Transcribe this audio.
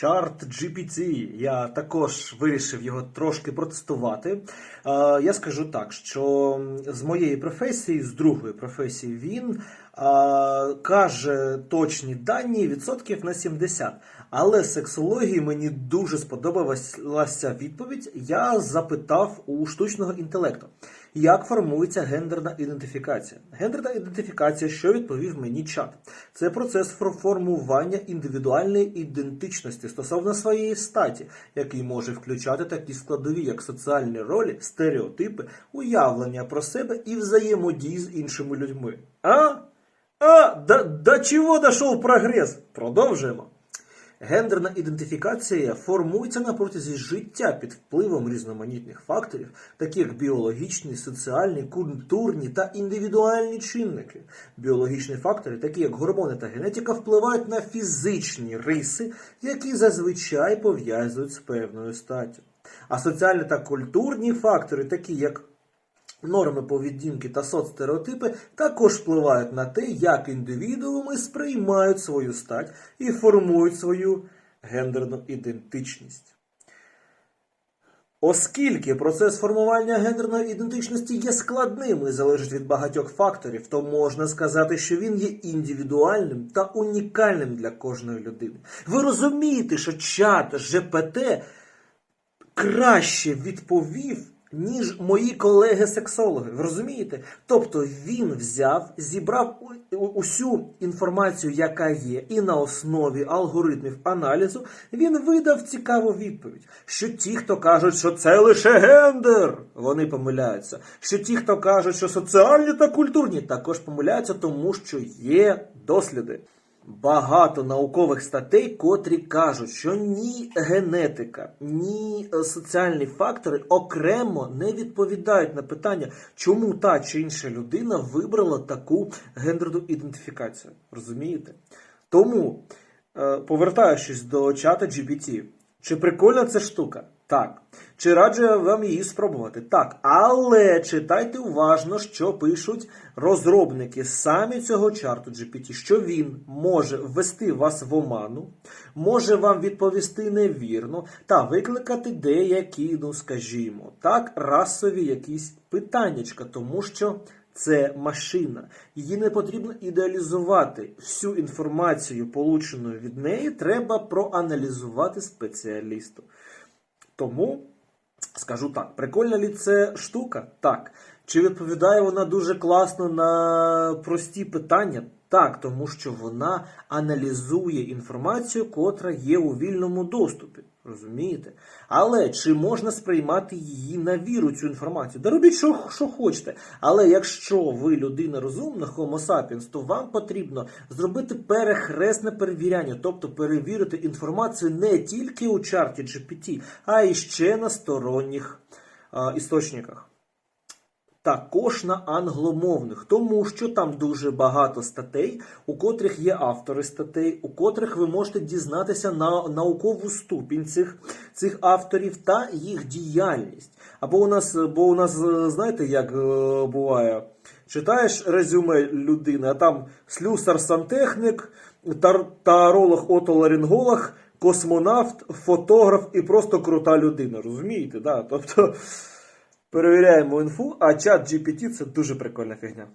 Чарт GPT. Я також вирішив його трошки протестувати. Е, Я скажу так, що з моєї професії, з другої професії, він е, каже точні дані відсотків на 70. Але сексології мені дуже сподобалася відповідь. Я запитав у штучного інтелекту, як формується гендерна ідентифікація. Гендерна ідентифікація, що відповів мені чат, це процес формування індивідуальної ідентичності стосовно своєї статі, який може включати такі складові, як соціальні ролі, стереотипи, уявлення про себе і взаємодії з іншими людьми. А? А, до, чого дійшов прогрес? Продовжуємо. Гендерна ідентифікація формується на протязі життя під впливом різноманітних факторів, таких як біологічні, соціальні, культурні та індивідуальні чинники. Біологічні фактори, такі як гормони та генетика, впливають на фізичні риси, які зазвичай пов'язують з певною статтю. А соціальні та культурні фактори, такі як Норми поведінки та соцстереотипи також впливають на те, як індивідууми сприймають свою стать і формують свою гендерну ідентичність. Оскільки процес формування гендерної ідентичності є складним і залежить від багатьох факторів, то можна сказати, що він є індивідуальним та унікальним для кожної людини. Ви розумієте, що чат ЖПТ краще відповів, ніж мої колеги-сексологи. Ви розумієте? Тобто він взяв, зібрав усю інформацію, яка є, і на основі алгоритмів аналізу він видав цікаву відповідь. Що ті, хто кажуть, що це лише гендер, вони помиляються. Що ті, хто кажуть, що соціальні та культурні, також помиляються, тому що є досліди. Багато наукових статей, котрі кажуть, що ні генетика, ні е, соціальні фактори окремо не відповідають на питання, чому та чи інша людина вибрала таку гендерну ідентифікацію. Розумієте? Тому, е, повертаючись до чата GPT, чи прикольна ця штука? Так. Чи раджу я вам її спробувати? Так. Але читайте уважно, що пишуть розробники самі цього чарту GPT, що він може ввести вас в оману, може вам відповісти невірно та викликати деякі, ну скажімо, так, расові якісь питаннячка, тому що це машина. Її не потрібно ідеалізувати. Всю інформацію, получену від неї, треба проаналізувати спеціалісту. Тому скажу так, прикольна ли це штука? Так. Чи відповідає вона дуже класно на прості питання? Так, тому що вона аналізує інформацію, котра є у вільному доступі. Розумієте? Але чи можна сприймати її на віру цю інформацію? Да робіть, що, що хочете. Але якщо ви людина розумна, Homo sapiens, то вам потрібно зробити перехресне перевіряння, тобто перевірити інформацію не тільки у чарті GPT, а і ще на сторонніх а, істочниках. Також на англомовних, тому що там дуже багато статей, у котрих є автори статей, у котрих ви можете дізнатися на наукову ступінь цих, цих авторів та їх діяльність. Або у нас, бо у нас, знаєте, як е, буває, читаєш резюме людини, а там слюсар сантехнік, тар- таролог, отоларинголог, космонавт, фотограф і просто крута людина. Розумієте? Да? Тобто. Перевіряємо інфу, а чат GPT це дуже прикольна фігня.